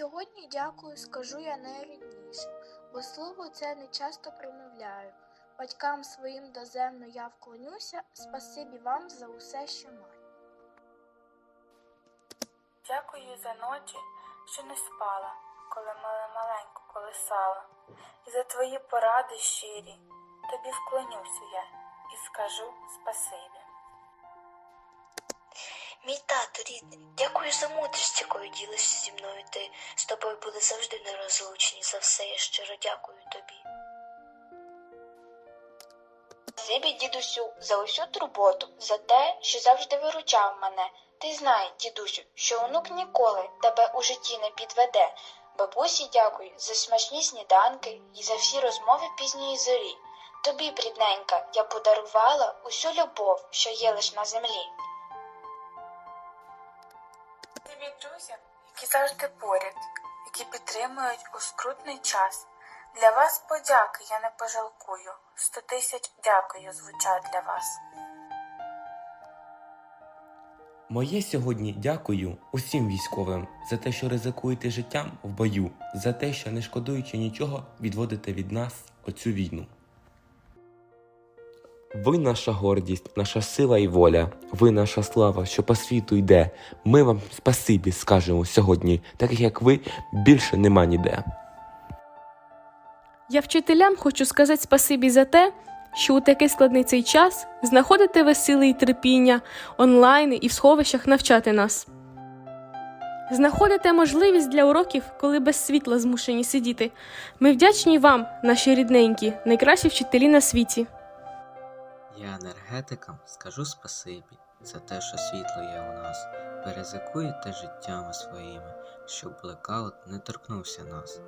Сьогодні дякую, скажу я найрідніше, бо слово це не часто промовляю. Батькам своїм доземно я вклонюся, спасибі вам за усе, що маю. Дякую за ночі, що не спала, коли мене маленьку колисала. І за твої поради щирі, тобі вклонюся я і скажу спасибі. Мій тато рідний, дякую за мудрість, якою ділишся зі мною ти. З тобою були завжди нерозлучні. За все я щиро дякую тобі. Спасибі, дідусю, за усю турботу, за те, що завжди виручав мене. Ти знай, дідусю, що онук ніколи тебе у житті не підведе. Бабусі дякую за смачні сніданки і за всі розмови пізньої зорі. Тобі, брідненька, я подарувала усю любов, що є лиш на землі. Тобі друзям, які завжди поряд, які підтримують у скрутний час. Для вас подяки я не пожалкую. Сто тисяч дякую звучать для вас. Моє сьогодні дякую усім військовим за те, що ризикуєте життям в бою, за те, що не шкодуючи нічого, відводите від нас оцю війну. Ви наша гордість, наша сила і воля, ви наша слава, що по світу йде. Ми вам спасибі скажемо сьогодні, таких як ви більше нема ніде. Я вчителям хочу сказати спасибі за те, що у такий складний цей час знаходите ви сили і терпіння онлайн і в сховищах навчати нас. Знаходите можливість для уроків, коли без світла змушені сидіти. Ми вдячні вам, наші рідненькі, найкращі вчителі на світі. Я енергетикам скажу спасибі за те, що світло є у нас. Ви ризикуєте життями своїми, щоб блекаут не торкнувся нас.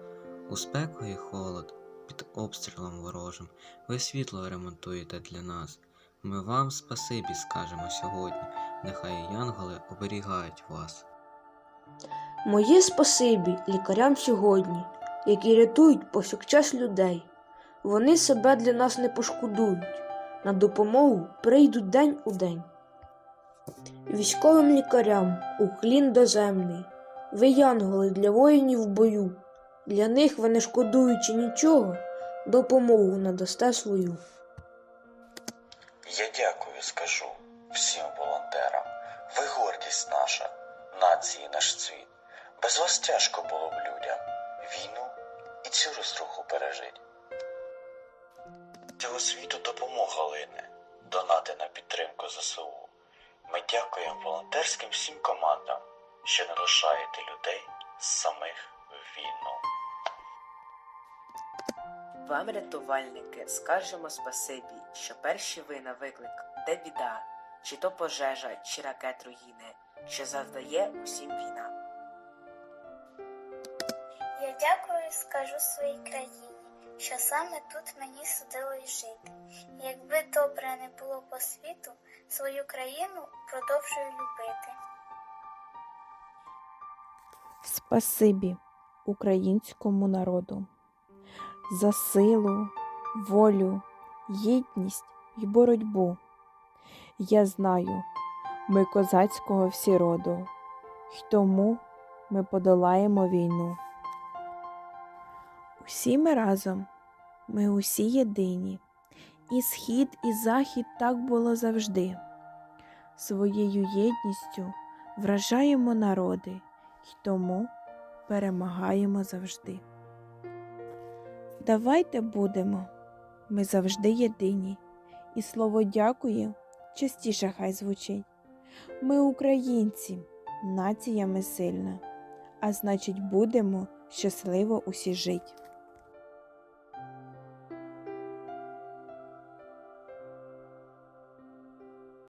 У спеку і холод, під обстрілом ворожим, ви світло ремонтуєте для нас. Ми вам спасибі скажемо сьогодні, нехай янголи оберігають вас. Моє спасибі лікарям сьогодні, які рятують повсякчас людей. Вони себе для нас не пошкодують, на допомогу прийдуть день у день. Військовим лікарям уклін доземний, ви янголи для воїнів в бою. Для них ви не шкодуючи нічого, допомогу надасте свою. Я дякую, скажу всім волонтерам. Ви гордість наша, нації наш цвіт. Без вас тяжко було б людям війну і цю розруху пережить. Цього світу допомога лине, донати на підтримку ЗСУ. Ми дякуємо волонтерським всім командам, що не лишаєте людей самих в війну. Вам, рятувальники, скажемо спасибі, що перші ви на виклик, де біда, чи то пожежа, чи ракет руїни, що завдає усім війна. Я дякую, скажу своїй країні, що саме тут мені судилось жити. Якби добре не було по світу, свою країну продовжую любити. Спасибі українському народу за силу, волю, єдність і боротьбу. Я знаю, ми козацького всі роду, й тому ми подолаємо війну. Усі ми разом, ми усі єдині, і схід, і захід так було завжди. Своєю єдністю вражаємо народи, й тому перемагаємо завжди. Давайте будемо, ми завжди єдині, і слово дякую частіше хай звучить. Ми українці, нація ми сильна, а значить, будемо щасливо усі жить.